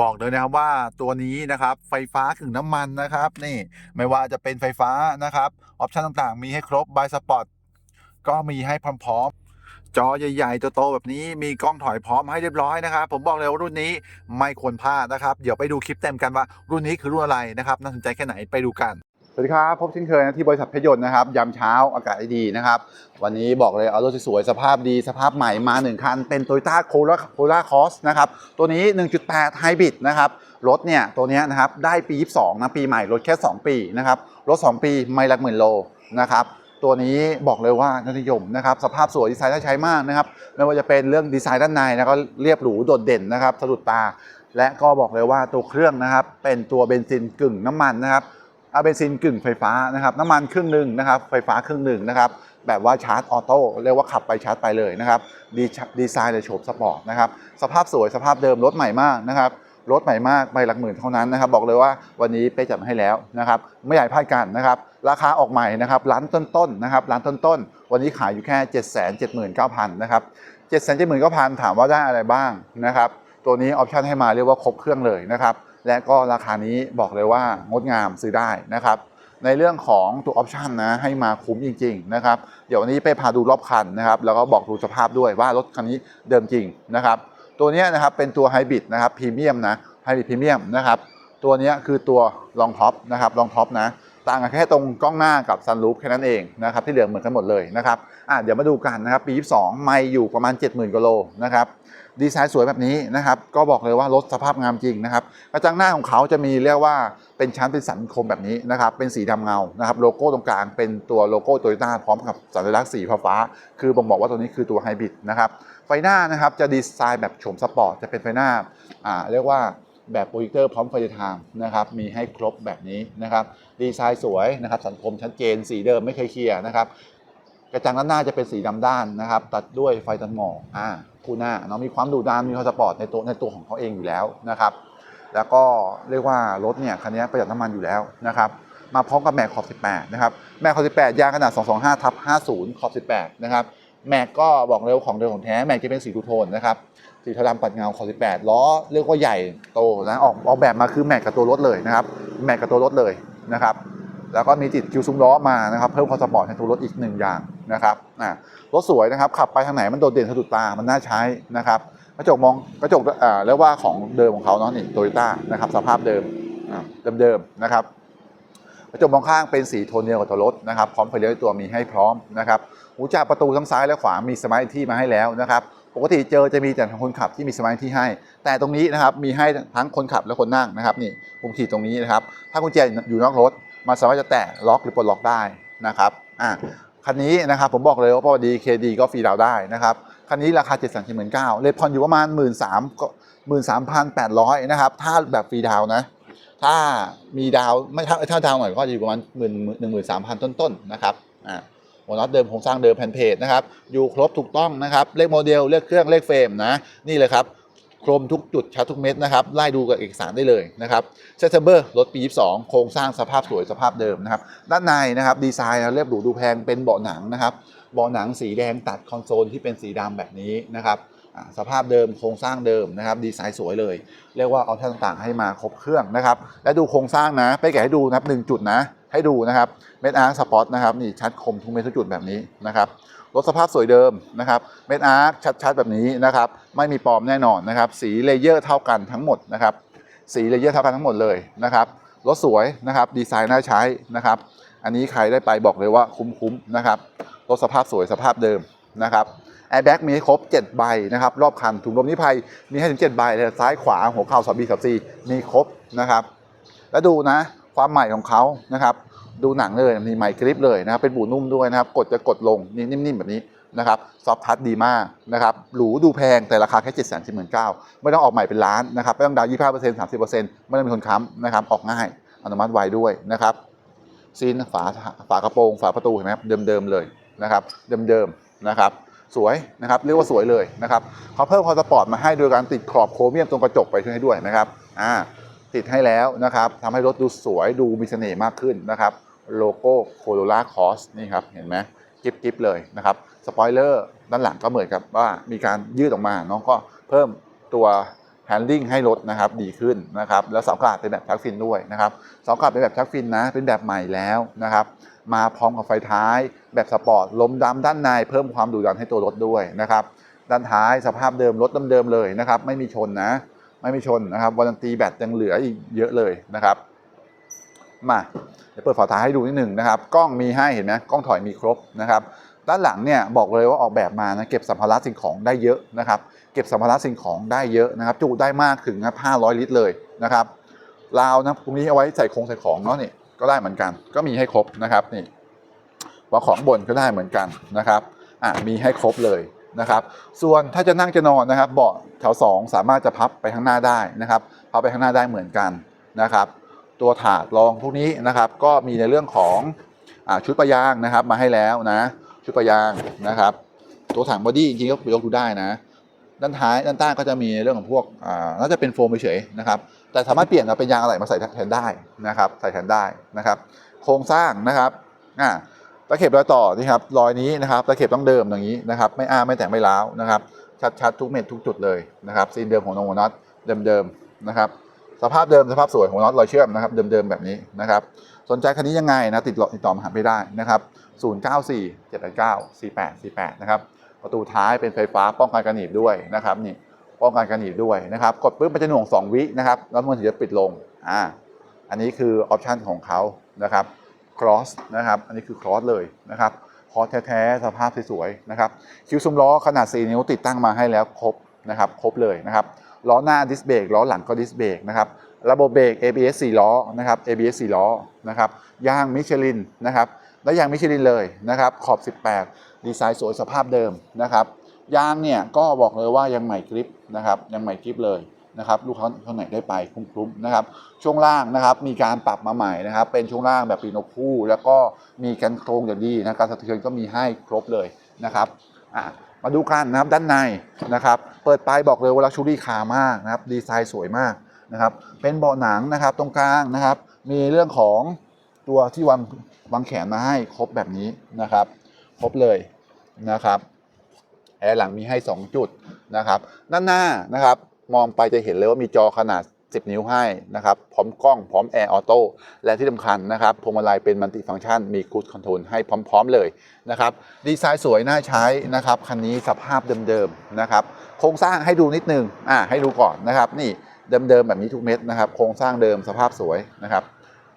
บอกเลยนะครับว่าตัวนี้นะครับไฟฟ้าขึงน้ำมันนะครับนี่ไม่ว่าจะเป็นไฟฟ้านะครับออปชันต่างๆ มีให้ครบบายสปอร์ตก็มีให้พร้อมๆ จอใหญ่ๆโตๆแบบนี้มีกล้องถอยพร้อมให้เรียบร้อยนะครับ ผมบอกเลยว่ารุ่นนี้ไม่ควรพลาดนะครับ เดี๋ยวไปดูคลิปเต็มกันว่ารุ่นนี้คือรุ่นอะไรนะครับน่าสนใจแค่ไหนไปดูกัน สวัสดีครับ พบเช่นเคยนะที่บริษัทเพชรยนต์นะครับยามเช้าอากาศดีนะครับ วันนี้บอกเลยเอารถสวยๆสภาพดีสภาพใหม่มา 1 คัน เป็น Toyota Corolla Corolla Cross นะครับ ตัวนี้ 1.8 Hybrid นะครับ รถเนี่ยตัวนี้นะครับได้ปี 22 นะปีใหม่ รถแค่ 2 ปีนะครับ รถ 2 ปีไม่หลักหมื่นโลนะครับตัวนี้บอกเลยว่าน่านิยมนะครับสภาพสวยดีไซน์น่าใช้มากนะครับไม่ว่าจะเป็นเรื่องดีไซน์ด้านในนะก็เรียบหรูโดดเด่นนะครับสะดุดตา และก็บอกเลยว่าตัวเครื่องนะครับเป็นตัวเบนซินกึ่งน้ำมันนะครับ เอาเบนซินกึ่งไฟฟ้านะครับน้ำมันครึ่งหนึ่งนะครับไฟฟ้าครึ่งหนึ่งนะครับแบบว่าชาร์จออโต้เรียกว่าขับไปชาร์จไปเลยนะครับดีดีไซน์ในโฉบสปอร์ตนะครับสภาพสวยสภาพเดิมรถใหม่มากนะครับรถใหม่มากไม่หลักหมื่นเท่านั้นนะครับบอกเลยว่าวันนี้เป๊ะจัดมาให้แล้วนะครับไม่ให้พลาดกันนะครับราคาออกใหม่นะครับร้านต้นๆนะครับร้านต้นๆ วันนี้ขายอยู่แค่ 7 7 9 0 0 0นะครับ7 7 9 0 0 0ถามว่าได้อะไรบ้างนะครับตัวนี้ออปชันให้มาเรียกว่าครบเครื่องเลยนะครับ และก็ราคานี้บอกเลยว่างดงามซื้อได้นะครับ ในเรื่องของตัวออปชันนะให้มาคุ้มจริงๆนะครับ เดี๋ยววันนี้ไปพาดูรอบคันนะครับ แล้วก็บอกดูสภาพด้วยว่ารถคันนี้เดิมจริงนะครับ ตัวนี้นะครับเป็นตัวไฮบริดนะครับพรีเมียมนะไฮบริดพรีเมียมนะครับ ตัวนี้คือตัวรองท็อปนะครับรองท็อปนะ ต่างกันแค่ตรงกล้องหน้ากับซันรูฟแค่นั้นเองนะครับที่เหลือเหมือนกันหมดเลยนะครับอะเดี๋ยวมาดูกันนะครับปี 22 ไม่อยู่ประมาณ 70,000กิโลนะครับดีไซน์สวยแบบนี้นะครับก็บอกเลยว่ารถสภาพงามจริงนะครับกระจังหน้าของเขาจะมีเรียกว่าเป็นชั้นเป็นสันคมแบบนี้นะครับเป็นสีดำเงานะครับโลโก้ตรงกลางเป็นตัวโลโก้โตโยต้าพร้อมกับสัญลักษณ์สีฟ้าคือบ่งบอกว่าตัวนี้คือตัวไฮบริดนะครับไฟหน้านะครับจะดีไซน์แบบโฉมสปอร์ตจะเป็นไฟหน้าอ่าเรียกว่าแบบโปรเจคเตอร์พร้อมไฟทางนะครับมีให้ครบแบบนี้นะครับ ดีไซน์สวยนะครับสังคมชัดเจน สีเดิมไม่เคยเคลียร์นะครับกระจังด้านหน้าจะเป็นสีดำด้านนะครับ ตัดด้วยไฟตัดหมอกอ่าคู่หน้าเนาะมีความดุดันมีความสปอร์ตในตัวในตัวของเขาเองอยู่แล้วนะครับแล้วก็เรียกว่ารถเนี่ยคันนี้ประหยัดน้ำมันอยู่แล้วนะครับมาพร้อมกับแม็กขอบ 18 นะครับ แม็กขอบ 18 ยางขนาด 225ทับ50 ขอบ 18 นะครับ แม็กก็บอกเลยว่าของเดิมของแท้ แม็กจะเป็นสีทูโทนนะครับ สีเทาดำปัดเงาขอบ 18 ล้อเรียกว่าใหญ่โตนะ ออกออกแบบมาคือแม็กกับตัวรถเลยนะครับ แม็กกับตัวรถเลย นะครับ แล้วก็มีติดคิวซุ้มล้อมานะครับเพิ่มความสปอร์ตให้ตัวรถอีกหนึ่งอย่างนะครับรถสวยนะครับขับไปทางไหนมันโดดเด่นสะดุดตามันน่าใช้นะครับกระจกมองกระจกอ่าเรียกว่าของเดิมของเขาเนาะนี่โตโยต้านะครับสภาพเดิมเดิมๆนะครับกระจกมองข้างเป็นสีโทนเดียวกับตัวรถนะครับพร้อมไฟเลี้ยวตัวมีให้พร้อมนะครับหูจับประตูทั้งซ้ายและขวามีสมาร์ทที่มาให้แล้วนะครับ ปกติเจอจะมีแต่ทางคนขับที่มีสมาร์ทที่ให้ แต่ตรงนี้นะครับมีให้ทั้งคนขับและคนนั่งนะครับนี่ปุ่มขีดตรงนี้นะครับ ถ้ากุญแจอยู่นอกรถมันสามารถจะแตะล็อกหรือปลดล็อกได้นะครับอะคันนี้นะครับผมบอกเลยว่าพอดีเคดีก็ฟรีดาวได้นะครับคันนี้ราคา7 3 9 0 0 0เลยผ่นเก้าเลทพอนอยู่ประมาณ 1 3 0 0 0ก็13,800นแปดร้อยนะครับถ้าแบบฟรีดาวนะ ถ้ามีดาวไม่ถ้าถ้าดาวหน่อยก็จะอยู่ประมาณหมื่นหนึ่งหมื่นสามพันต้นๆนะครับอ่า หัวน็อตเดิมโครงสร้างเดิมแผ่นเพจนะครับอยู่ครบถูกต้องนะครับเลขโมเดลเลขเครื่องเลขเฟรมนะนี่เลยครับครบทุกจุดชัดทุกเม็ดนะครับไล่ดูกับเอกสารได้เลยนะครับเซตเบอร์รถปี 22 โครงสร้างสภาพสวยสภาพเดิมนะครับด้านในนะครับดีไซน์เรียบหรูดูแพงเป็นเบาะหนังนะครับเบาะหนังสีแดงตัดคอนโซลที่เป็นสีดำแบบนี้นะครับสภาพเดิมโครงสร้างเดิมนะครับดีไซน์สวยเลย เรียกว่าเอาท่ต่างๆให้มาครบเครื่องนะครับและดูโครงสร้างนะไปแกะให้ดูนะครับหนึ่งจุดนะ ให้ดูนะครับเม็ดอาร์คสปอตนะครับนี่ชัดคมทุกเม็ดทุกจุดแบบนี้นะครับรถสภาพสวยเดิมนะครับเม็ดอาร์คชัดๆ แบบนี้นะครับไม่มีปลอมแน่นอนนะครับสีเลเยอร์เท่ากันทั้งหมดนะครับสีเลเยอร์เท่ากันทั้งหมดเลยนะครับรถสวยนะครับดีไซน์น่าใช้นะครับอันนี้ใครได้ไปบอกเลยว่าคุ้มๆนะครับรถสภาพสวยสภาพเดิมนะครับแอร์แบ็กมีให้ครบ 7 ใบนะครับรอบคันถุงลมนิรภัยมีให้ถึง 7 ใบเลยซ้ายขวาหัวเข่าสับบีสับซีมีครบนะครับ แล้วดูนะความใหม่ของเขานะครับ ดูหนังเลยมีไมค์กริปเลยนะครับเป็นบูนุ่มด้วยนะครับ กดจะกดลงนี่นิ่มๆแบบนี้นะครับซอฟทัชดีมากนะครับหรูดูแพงแต่ราคาแค่7 1 9 0 0 0ไม่ต้องออกใหม่เป็นล้านนะครับไม่ต้องดาวน์25% 30%ไม่ต้องมีคนค้ำนะครับออกง่ายอนุมัติไวด้วยนะครับซีนฝาฝากระโปรงฝาประตูเห็นไหมครับเดิมๆเลยนะครับเดิมๆนะครับสวยนะครับเรียกว่าสวยเลยนะครับเขาเพิ่มความสปอร์ตมาให้โดยการติดขอบโครเมียมตรงกระจกไปช่วยให้ด้วยนะครับอ่า ติดให้แล้วนะครับทำให้รถดูสวยดูมีเสน่ห์มากขึ้นนะครับโลโก้โคโรล่าคอสนี่ครับเห็นไหมกิฟกิฟเลยนะครับสปอยเลอร์ด้านหลังก็เหมือนกับว่ามีการยืดออกมาน้องก็เพิ่มตัวแฮนดิ้งให้รถนะครับดีขึ้นนะครับแล้วเสาขนาดเป็นแบบชักฟินด้วยนะครับเสาขนาดเป็นแบบชักฟินนะ เป็นแบบใหม่แล้วนะครับมาพร้อมกับไฟท้ายแบบสปอร์ตลมดำด้านในเพิ่มความดุดันให้ตัวรถด้วยนะครับด้านท้ายสภาพเดิมรถเดิมๆเลยนะครับไม่มีชนนะ ไม่มีชนนะครับวารันตีแบตยังเหลืออีกเยอะเลยนะครับ มาเดี๋ยวเปิดฝาท้ายให้ดูนิดหนึ่งนะครับ กล้องมีให้เห็นไหมกล้องถอยมีครบนะครับด้านหลังเนี่ยบอกเลยว่าออกแบบมานะเก็บสัมภาระสิ่งของได้เยอะนะครับ เก็บสัมภาระสิ่งของได้เยอะนะครับ จุได้มากถึงนะ500 ลิตรเลยนะครับราวนะตรงนี้เอาไว้ใส่ของใส่ของเนาะนี่ก็ได้เหมือนกัน ก็มีให้ครบนะครับนี่วางของบนก็ได้เหมือนกันนะครับอะมีให้ครบเลย นะครับส่วนถ้าจะนั่งจะนอนนะครับ เบาะแถว 2 สามารถจะพับไปข้างหน้าได้นะครับพับไปข้างหน้าได้เหมือนกันนะครับ ตัวถาดรองพวกนี้นะครับ ก็มีในเรื่องของอชุดประยางนะครับ มาให้แล้วนะ ชุดประยางนะครับ ตัวถังบอดี้จริงๆก็ยกดูได้นะ ด้านท้ายด้านใต้ก็จะมีเรื่องของพวกน่าจะเป็นโฟมเฉยๆนะครับ แต่สามารถเปลี่ยนมาเป็นยางอะไหล่มาใส่แทนได้นะครับ ใส่แทนได้นะครับ โครงสร้างนะครับอ่า ตะเข็บรอยต่อนี่ครับรอยนี้นะครับตะเข็บต้องเดิมอย่างนี้นะครับไม่อ้าไม่แต่งไม่ร้าวนะครับชัดๆทุกเม็ดทุกจุดเลยนะครับซีนเดิมของนงหัวน็อตเดิมๆนะครับสภาพเดิมสภาพสวยของน็อตรอยเชื่อมนะครับเดิมๆแบบนี้นะครับสนใจคันนี้ยังไงนะติดต่อติดต่อมาหาไปได้นะครับ094 789 4848นะครับประตูท้ายเป็นไฟฟ้าป้องกันการหนีบด้วยนะครับนี่ป้องกันการหนีบด้วยนะครับกดปุ๊บมันจะหน่วง 2 วินะครับแล้วมันถึงจะปิดลงอ่าอันนี้คือออปชันของเขานะครับ cross นะครับ อันนี้คือ cross เลยนะครับคอสแท้ๆสภาพสวยๆนะครับ คิ้วซุ้มล้อขนาด 4 นิ้วติดตั้งมาให้แล้วครบนะครับ ครบเลยนะครับ ล้อหน้าดิสเบรกล้อหลังก็ดิสเบรกนะครับ ระบบเบรก ABS 4 ล้อนะครับ ABS 4 ล้อนะครับยางมิชลินนะครับและยางมิชลินเลยนะครับขอบ 18 ดีไซน์สวยสภาพเดิมนะครับยางเนี่ยก็บอกเลยว่ายังใหม่กริปนะครับยังใหม่กริปเลย นะครับลูกค้าคนไหนได้ไปคุ้มๆนะครับช่วงล่างนะครับมีการปรับมาใหม่นะครับ เป็นช่วงล่างแบบปีนกคู่ แล้วก็มีกันโครงอย่างดีนะการสะเทือนก็มีให้ครบเลยนะครับอะมาดูกันนะครับด้านในนะครับ เปิดไปบอกเลยว่าลักชูรี่คามากนะครับดีไซน์สวยมากนะครับ เป็นเบาะหนังนะครับตรงกลางนะครับ มีเรื่องของตัวที่วางวางแขนมาให้ครบแบบนี้นะครับ ครบเลยนะครับแอร์หลังมีให้ 2 จุดนะครับด้านหน้านะครับ มองไปจะเห็นเลยว่ามีจอขนาด 10 นิ้วให้นะครับ พร้อมกล้อง พร้อมแอร์ออโต้ และที่สำคัญนะครับพวงมาลัยเป็นมัลติฟังก์ชัน มี Cruise Control ให้พร้อม ๆ เลยนะครับ ดีไซน์สวยน่าใช้นะครับ คันนี้สภาพเดิมๆนะครับ โครงสร้างให้ดูนิดนึง อ่าให้ดูก่อนนะครับ นี่เดิมๆแบบนี้ทุกเม็ดนะครับ โครงสร้างเดิมสภาพสวยนะครับ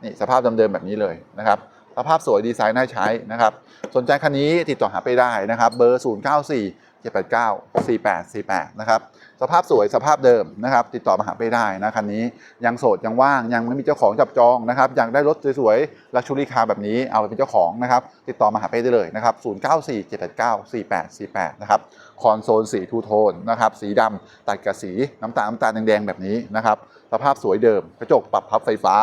นี่สภาพเดิมๆแบบนี้เลยนะครับสภาพสวยดีไซน์น่าใช้นะครับ สนใจคันนี้ติดต่อหาไปได้นะครับ เบอร์ 0 9 4 7 8 9 4 8 4 8นะครับสภาพสวยสภาพเดิมนะครับติดต่อมาหาไปได้นะคันนี้ยังโสดยังว่างยังไม่มีเจ้าของจับจองนะครับอยากได้รถสวยๆลักชูรี่คาร์แบบนี้เอาไปเป็นเจ้าของนะครับติดต่อมาหาไปได้เลยนะครับ0 9 4 7 8 9 4 8 4 8นะครับคอนโซลสีทูโทนนะครับสีดำตัดกับสีน้ำตาลน้ำตาลแดงๆแบบนี้นะครับสภาพสวยเดิม กระจกปรับพับไฟฟ้า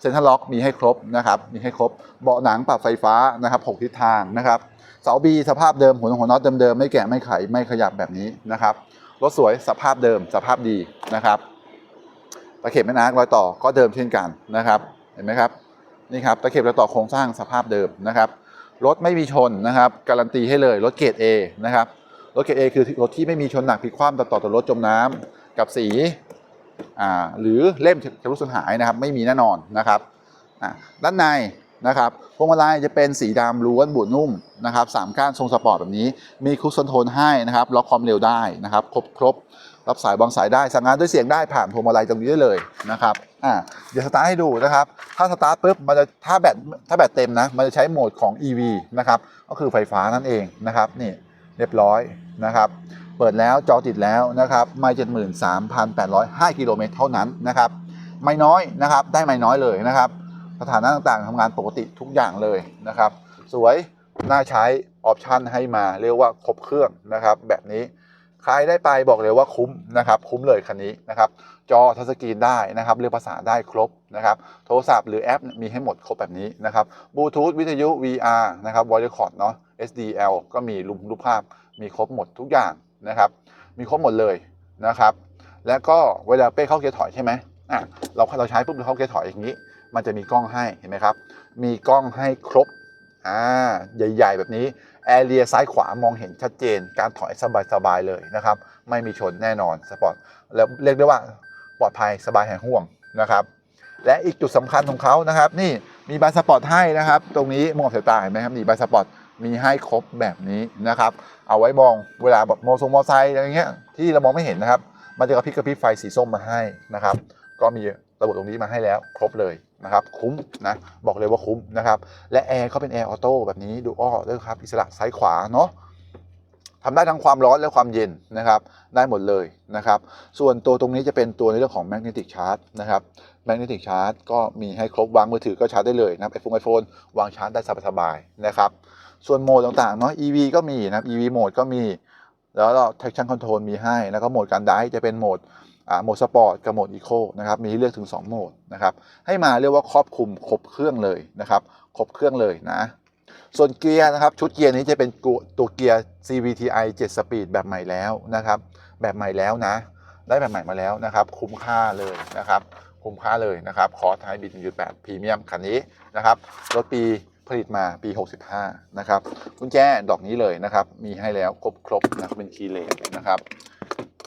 เซ็นทรัลล็อกมีให้ครบนะครับมีให้ครบเบาะหนังปรับไฟฟ้านะครับหกทิศทางนะครับ เสาบีสภาพเดิมหัวหัวน็อตเดิมๆไม่แกะไม่ไขไม่ขยับแบบนี้นะครับรถสวยสภาพเดิมสภาพดีนะครับตะเข็บแม่นางรอยต่อก็เดิมเช่นกันนะครับเห็นไหมครับนี่ครับตะเข็บรอยต่อโครงสร้างสภาพเดิมนะครับรถไม่มีชนนะครับการันตีให้เลยรถเกรด A นะครับรถเกรด A คือรถที่ไม่มีชนหนักพลิกคว่ำต่อต่อต่อรถจมน้ำกับสีอ่าหรือเล่มชำรุดสูญหายนะครับไม่มีแน่นอนนะครับด้านใน นะครับพวงมาลัยจะเป็นสีดำล้วนบุนุ่มนะครับสามก้านทรงสปอร์ตแบบนี้ มีครูสคอนโทรลให้นะครับล็อกความเร็วได้นะครับครบครบรับสายวางสายได้สั่งงานด้วยเสียงได้ผ่านพวงมาลัยตรงนี้ได้เลยนะครับอ่าเดี๋ยวสตาร์ทให้ดูนะครับ ถ้าสตาร์ทปุ๊บมันจะถ้าแบตถ้าแบตเต็มนะ มันจะใช้โหมดของ EV นะครับก็คือไฟฟ้านั่นเองนะครับนี่เรียบร้อยนะครับเปิดแล้วจอติดแล้วนะครับไม่เจ็ดหมื่นสามพันแปดร้อยห้ากิโลเมตรเท่านั้นนะครับไม่น้อยนะครับได้ไม่น้อยเลยนะครับ สถานะต่างๆทำงานปกติทุกอย่างเลยนะครับ สวยน่าใช้ออปชันให้มาเรียกว่าครบเครื่องนะครับ แบบนี้ใครได้ไปบอกเลยว่าคุ้มนะครับคุ้มเลยคันนี้นะครับจอทัชสกรีนได้นะครับเรียกภาษาได้ครบนะครับโทรศัพท์หรือแอปมีให้หมดครบแบบนี้นะครับบลูทูธวิทยุ VR นะครับ voice record เนาะ SDL ก็มีรูปรูปภาพมีครบหมดทุกอย่างนะครับมีครบหมดเลยนะครับ แล้วก็เวลาเป้เข้าเกียร์ถอยใช่ไหมอะเราเราใช้ปุ๊บเราเข้าเกียร์ถอยอย่างนี้ มันจะมีกล้องให้เห็นไหมครับ มีกล้องให้ครบอ่าใหญ่ ๆ แบบนี้แอเรียซ้ายขวามองเห็นชัดเจน การถอยสบายๆเลยนะครับ ไม่มีชนแน่นอนสปอร์ตแล้วเรียกได้ว่าปลอดภัยสบายแหายห่วงนะครับ และอีกจุดสำคัญของเขานะครับ นี่มีใบสปอร์ตให้นะครับ ตรงนี้มองสายตาเห็นไหมครับนี่ใบสปอร์ตมีให้ครบแบบนี้นะครับ เอาไว้มองเวลาแบบมอทรงมอไซค์อะไรเงี้ยที่เรามองไม่เห็นนะครับ มันจะกระพริบกระพริบไฟสีส้มมาให้นะครับ ก็มีระบบตรงนี้มาให้แล้วครบเลย นะครับคุ้มนะบอกเลยว่าคุ้มนะครับและแอร์ก็เป็นแอร์ออโต้แบบนี้ดูอ้อด้วยครับ อิสระซ้ายขวาเนาะทำได้ทั้งความร้อนและความเย็นนะครับได้หมดเลยนะครับส่วนตัวตรงนี้จะเป็นตัวในเรื่องของ magnetic charge นะครับ magnetic charge ก็มีให้ครบวางมือถือก็ชาร์จได้เลยนะครับ iPhone iPhone วางชาร์จได้สบายๆนะครับส่วนโหมดต่างๆเนาะ EV ก็มีนะครับ EV โหมดก็มี แล้วก็ traction control มีให้ แล้วก็โหมดการไดฟ์จะเป็นโหมด โหมดสปอร์ตกับโหมดอีโคนะครับมีให้เลือกถึง 2 โหมดนะครับให้มาเรียกว่าครอบคลุมครบเครื่องเลยนะครับครบเครื่องเลยนะ ส่วนเกียร์นะครับชุดเกียร์นี้จะเป็นตัวเกียร์ CVTi 7 Speed แบบใหม่แล้วนะครับแบบใหม่แล้วนะ ได้แบบใหม่มาแล้วนะครับ คุ้มค่าเลยนะครับคุ้มค่าเลยนะครับคอร์สไทบิด1.8พรีเมียมคันนี้นะครับรถปีผลิตมาปี 65 นะครับกุญแจดอกนี้เลยนะครับ มีให้แล้วครบครบนะครับเป็นคีย์เลสนะครับ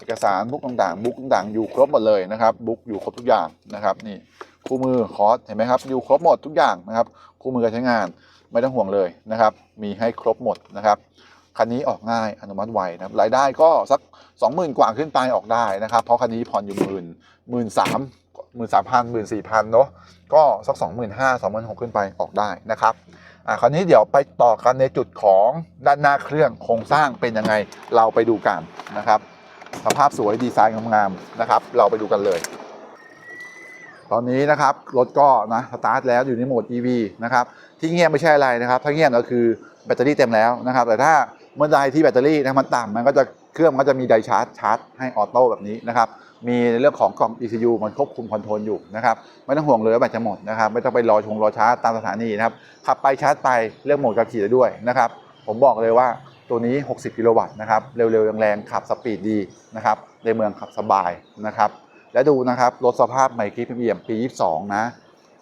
เอกสารบุ๊กต่างๆ บุ๊กต่างๆ อยู่ครบหมดเลยนะครับบุ๊กอยู่ครบทุกอย่างนะครับนี่คู่มือคอร์สเห็นไหมครับอยู่ครบหมดทุกอย่างนะครับคู่มือการใช้งานไม่ต้องห่วงเลยนะครับมีให้ครบหมดนะครับคันนี้ออกง่ายอนุมัติไวนะครับรายได้ก็สัก 20,000 กว่าขึ้นไปออกได้นะครับเพราะคันนี้ผ่อนอยู่หมื่นหมื่นสามหมื่นสามพันหมื่นสี่พันเนาะก็สัก 2 5 0 0 0 2 6 0 0ขึ้นไปออกได้นะครับอ่าคราวนี้เดี๋ยวไปต่อกันในจุดของด้านหน้าเครื่องโครงสร้างเป็นยังไงเราไปดูกันนะครับ สภาพสวยดีไซน์งามๆนะครับ เราไปดูกันเลย ตอนนี้นะครับรถก็นะสตาร์ทแล้วอยู่ในโหมด EV นะครับที่เงียบไม่ใช่อะไรนะครับ ถ้าเงียบก็คือแบตเตอรี่เต็มแล้วนะครับ แต่ถ้าเมื่อใดที่แบตเตอรี่นะมันต่ำมันก็จะเครื่องมันก็จะมีไดชาร์จชาร์จให้ออโต้แบบนี้นะครับ มีในเรื่องของกล่อง ECU มันควบคุมคอนโทรลอยู่นะครับ ไม่ต้องห่วงเลยว่าแบตจะหมดนะครับ ไม่ต้องไปรอชงรอชาร์จตามสถานีนะครับ ขับไปชาร์จไปเลือกโหมดการขี่ได้ด้วยนะครับ ผมบอกเลยว่า ตัวนี้ 60 กิโลวัตต์นะครับเร็วๆแรงๆขับสปีดดีนะครับในเมืองขับสบายนะครับและดูนะครับรถสภาพใหม่คลิปเอี่ยมปี 22 นะ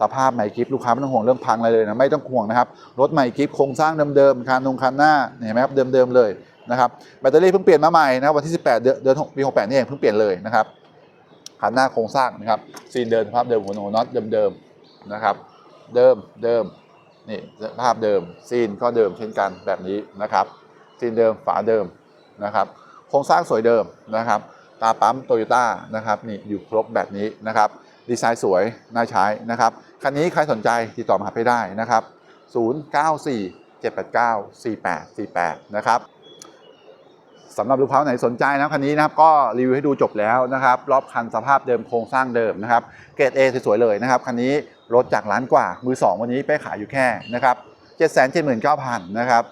สภาพใหม่คลิปลูกค้าไม่ต้องห่วงเรื่องพังอะไรเลยนะไม่ต้องห่วงนะครับรถใหม่คลิปโครงสร้างเดิมๆคันนงคันหน้าเห็นไหมครับเดิมๆเลยนะครับแบตเตอรี่เพิ่งเปลี่ยนมาใหม่นะวันที่ 18 เดือนเดือนปี68นี่เองเพิ่งเปลี่ยนเลยนะครับคันหน้าโครงสร้างนะครับซีนเดิมสภาพเดิมหัวโนน็อตเดิมๆนะครับเดิมเดิมนี่สภาพเดิมซีนก็เดิมเช่นกันแบบนี้นะครับ ซีนเดิมฝาเดิมนะครับโครงสร้างสวยเดิมนะครับตาปั๊มโตโยต้านะครับนี่อยู่ครบแบบนี้นะครับดีไซน์สวยน่าใช้นะครับคันนี้ใครสนใจติดต่อมาหาไปได้นะครับ 094 789 4848 นะครับสำหรับลูกค้าไหนสนใจนะคันนี้นะครับก็รีวิวให้ดูจบแล้วนะครับ รอบคันสภาพเดิมโครงสร้างเดิมนะครับ เกรด A สวยๆเลยนะครับคันนี้รถจากล้านกว่ามือ 2 วันนี้ไปขายอยู่แค่นะครับ779,000 นะครับ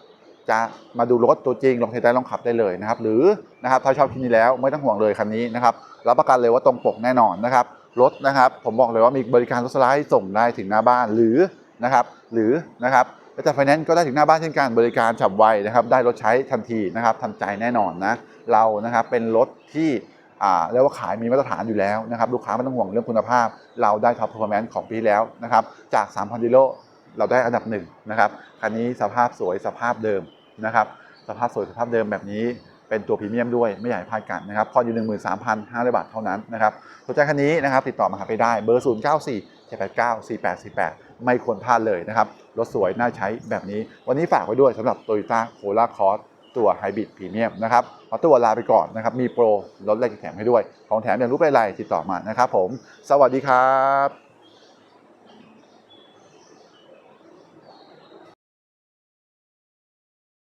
จะมาดูรถตัวจริงลองเทสได้ลองขับได้เลยนะครับ หรือนะครับถ้าชอบคันนี้แล้วไม่ต้องห่วงเลยคันนี้นะครับรับประกันเลยว่าตรงปกแน่นอนนะครับรถนะครับ ผมบอกเลยว่ามีบริการรถสไลด์ส่งได้ถึงหน้าบ้านหรือนะครับ หรือนะครับแล้วจากไฟแนนซ์ก็ได้ถึงหน้าบ้านเช่นกันบริการฉับไวนะครับ ได้รถใช้ทันทีนะครับทันใจแน่นอนนะเรานะครับเป็นรถที่อ่าเรียกว่าขายมีมาตรฐานอยู่แล้วนะครับลูกค้าไม่ต้องห่วงเรื่องคุณภาพ เราได้ท็อปเพอร์ฟอร์แมนซ์ของปีแล้วนะครับจาก 3,000กิโลเราได้อันดับหนึ่งนะครับคันนี้สภาพสวยสภาพเดิม นะครับสภาพสวยสภาพเดิมแบบนี้เป็นตัวพรีเมียมด้วยไม่อยากให้พลาดกันนะครับพออยู่ 13,500 บาทเท่านั้นนะครับสนใจคันนี้นะครับติดต่อมาหาไปได้เบอร์ 0 9 4 7 8 9 4 8 4 8 ไม่ควรพลาดเลยนะครับรถสวยน่าใช้แบบนี้ วันนี้ฝากไว้ด้วยสำหรับ Toyota Corolla Cross ตัวไฮบริดพรีเมียมนะครับขอตัวลาไปก่อนนะครับ มีโปรลดแรงแถมให้ด้วย ของแถมอย่างรู้ไปไรติดต่อมานะครับผม สวัสดีครับ